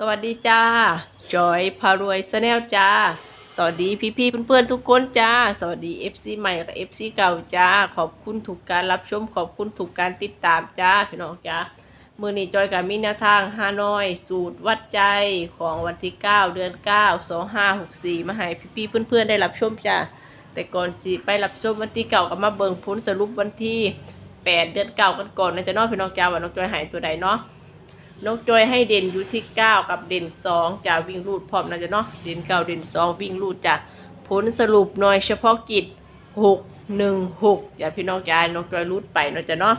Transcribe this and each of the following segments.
สวัสดีจ้า จอยพารวยสแนลจ้า สวัสดีพี่ๆเพื่อนๆทุกคนจ้า สวัสดี FC ใหม่กับ FC เก่าจ้า ขอบคุณถูกการรับชม ขอบคุณถูกการติดตามจ้าพี่น้องจ้า มือนี้จอยกับมีแนวทางฮานอย สูตรวัดใจของวันที่ 9 เดือน 9 2564 มาให้พี่ๆเพื่อนๆได้รับชมจ้า แต่ก่อนสิไปรับชมวันที่เก่ากับมาเบิ่งผลสรุปวันที่ 8 เดือนเก่ากันก่อนนะจ๊ะเนาะพี่น้องจ้าว่าน้องจอยหายตัวใดเนาะ น้องจอยให้เด่นอยู่ที่9กับเด่น2จะวิ่งรูดพร้อมนะจ๊ะเนาะเด่น9เด่น2วิ่งรูดจ้ะผลสรุปหน่อยเฉพาะกิจ6 1 6อย่าพี่น้องจ้าน้องจอยรูดไปนะจ๊ะเนาะ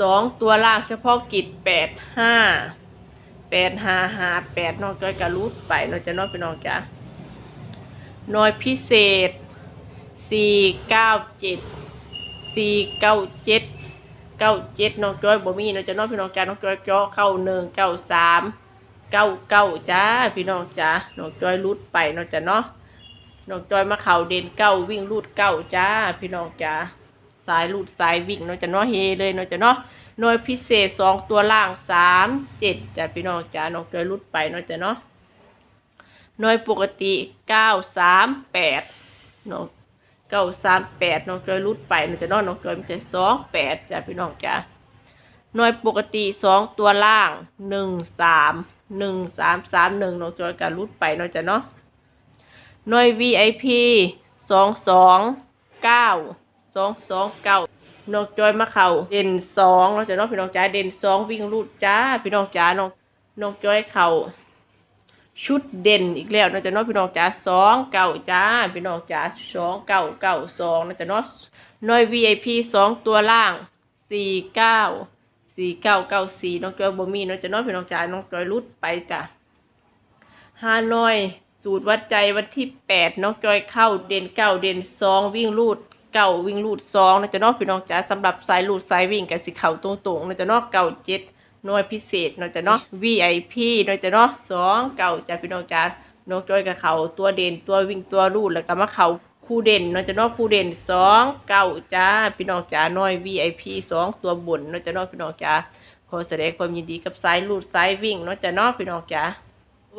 สองตัวล่างเฉพาะกิจ8 5 8 5 5 8น้องจอยก็รูดไปนะจ๊ะเนาะพี่น้องจ้าหน่อยพิเศษ4 9 7 4 9 7เก้าเจ็ดาเจ็ดน้องจ้อยบ่มีเนาะจ้ะน้องพี่น้องจ้าน้องจ้อยจาะเข้าหนึ่งเก้าสามเก้าเก้าจ้าพี่น้องจ้าน้องจ้อยรุดไปเนาะจ้ะเนาะน้องจ้อยมาเข่าเด่นเก้าวิ่งรูดเก้าจ้าพี่น้องจ้าสายรูดสายวิ่งเนาะจ้ะเนาะเฮเลยเนาะจ้ะเนาะหน่วยพิเศษสองตัวล่างสามเจ็ดจ้าพี่น้องจ้าน้องจ้อยรุดไปเนาะจ้ะเนาะหน่วยปกติเก้าสามแปดน้อง เก้าสามแปดน้องจอยรุดไปเนาะจ้ะนาะน้องจอยมันจะสองแปดจ้าพี่น้องจ้าหน่วยปกติสองตัวล่างหนึ่งสามหนึ่งสามสามหนึ่งน้องจอยการรุดไปเนาะจ้ะเนาะหน่วย VIP สองสองเก้าสองสองเก้าน้องจอยมาเข่าเด่นสองเนาจะเนาะพี่น้องจ๋าเด่นสองวิ่งรูดจ้าพี่น้องจ๋าน้องน้องจอยเข่า ชุดเด่นอีกแล้วนาะจ้ะเนาะพี่น้องจ๋าสองเก้าจ้าพี่น้องจ๋าสองเก้าเก้าสองนาะจ้ะเนาะหน่วย VIP สองตัวล่างสี่เก้าสี่เก้าเก้าสี่น้องจอยบ่มีน้องจะน้อยพี่น้องจ๋าน้องจอยรุดไปจ้ะฮานอย สูตรวัดใจวันที่แปดน้องจอยเข้าเด่นเก้าเด่นสองวิ่งรูดเก้าวิ่งรูดสองน้องจะน้อยพี่น้องจ๋าสำหรับสายรูดสายวิ่งกับสีเข่าตรงๆน้องจะน้อยเก้าเจ็ด หน่วยพิเศษน้องจะเน้อย VIP น้องจะเน้อยสองเก้าจ้ะพี่น้องจ๋าน้องจอยกับเขาตัวเด่นตัววิ่งตัวรูดแล้วก็มาเขาคู่เด่นน้องจะเน้อยคู่เด่นสองเก้าจ้าพี่น้องจ๋าน้อย VIP สองตัวบนน้องจะเน้อยพี่น้องจ๋าขอแสดงความยินดีกับสายลูดสายวิ่งเนาะจ้ะเนาะพี่น้องจ๋า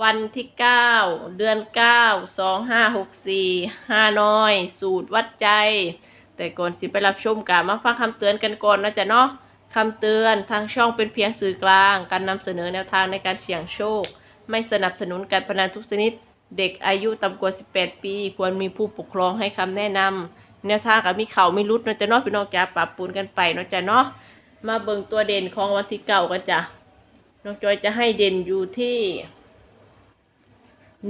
วันที่เก้าเดือนเก้าสองห้าหกสี่ห้าน้อย สูตรวัดใจ แต่ก่อนสิไปรับชมกันมาฟังคำเตือนกันก่อนนะจ๊ะเนาะ คำเตือนทางช่องเป็นเพียงสื่อกลาง การนำเสนอแนวทางในการเสี่ยงโชค ไม่สนับสนุนการพนันทุกชนิด เด็กอายุต่ำกว่า 18 ปี ควรมีผู้ปกครองให้คำแนะนำแนวทางกับมีเข่าไมีรุดเนาะจ๊ะเนาะพี่น้องจ๋าปรับปรุนกันไปเนาะจ๊ะเนาะมาเบิ่งตัวเด่นของวันที่เก่ากันจ้ะน้องจอยจะให้เด่นอยู่ที่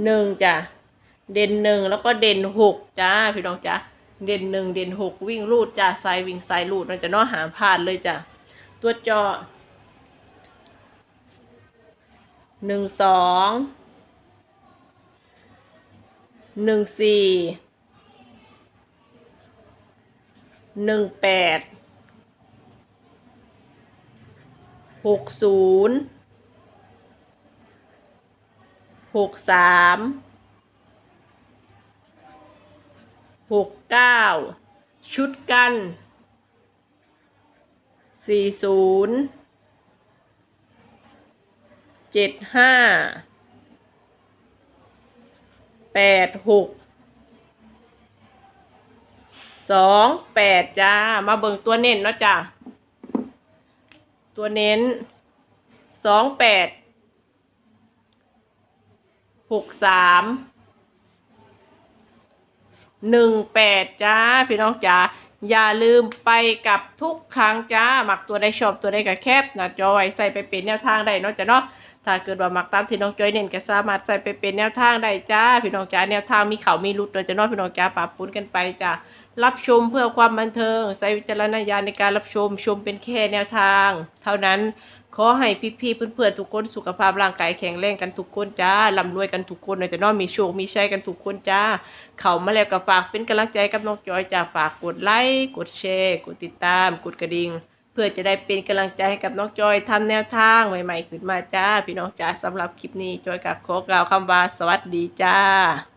หนึ่งจ้ะเด่นหนึ่งแล้วก็เด่นหกจ้าพี่น้องจ้ะเด่นหนึ่งเด่นหกวิ่งรูดจ้ะสายวิ่งสายรูดเราจะน้อหามพลาดเลยจ้ะ ตัวจอหนึ่งสองหนึ่งสี่หนึ่งแปดหกศูนย์หกสามหกเก้าชุดกัน สี่ศูนย์เจ็ดห้าแปดหกสองแปดจ้า มาเบิ่งตัวเน้นเนาะจ้าตัวเน้นสองแปดหกสามหนึ่งแปดจ้า พี่น้องจ๋า อย่าลืมไปกับทุกครั้งจ้าหมักตัวได้ชอบตัวได้กับแคบนะจอยใส่ไปเป็นแนวทางได้เนาะจ้ะเนาะถ้าเกิดว่าหมักตามที่น้องจอยเน้นก็สามารถใส่ไปเป็นแนวทางได้จ้าพี่น้องจ้าแนวทางมีเขามีรุดเนาะจ้ะเนาะพี่น้องจ้าปรับปุ้นกันไปจ้ารับชมเพื่อความบันเทิง ใส่วิจารณญาณในการรับชมชมเป็นแค่แนวทาง เท่านั้น ขอให้พี่ๆเพื่อนๆทุกคนสุขภาพร่างกายแข็งแรงกันทุกคนจ้าร่ำรวยกันทุกคนเลยจะน้อมีโชคมีชัยกันทุกคนจ้า เข้ามาแล้วก็ฝากเป็นกำลังใจกับน้องจอยจ้าฝากกดไลค์กดแชร์กดติดตาม กดกระดิ่งเพื่อจะได้เป็นกำลังใจให้กับน้องจอยทำแนวทางใหม่ ๆ ขึ้นมาจ้า พี่น้องจ้าสำหรับคลิปนี้จอยกับขอกล่าวคำว่าสวัสดีจ้า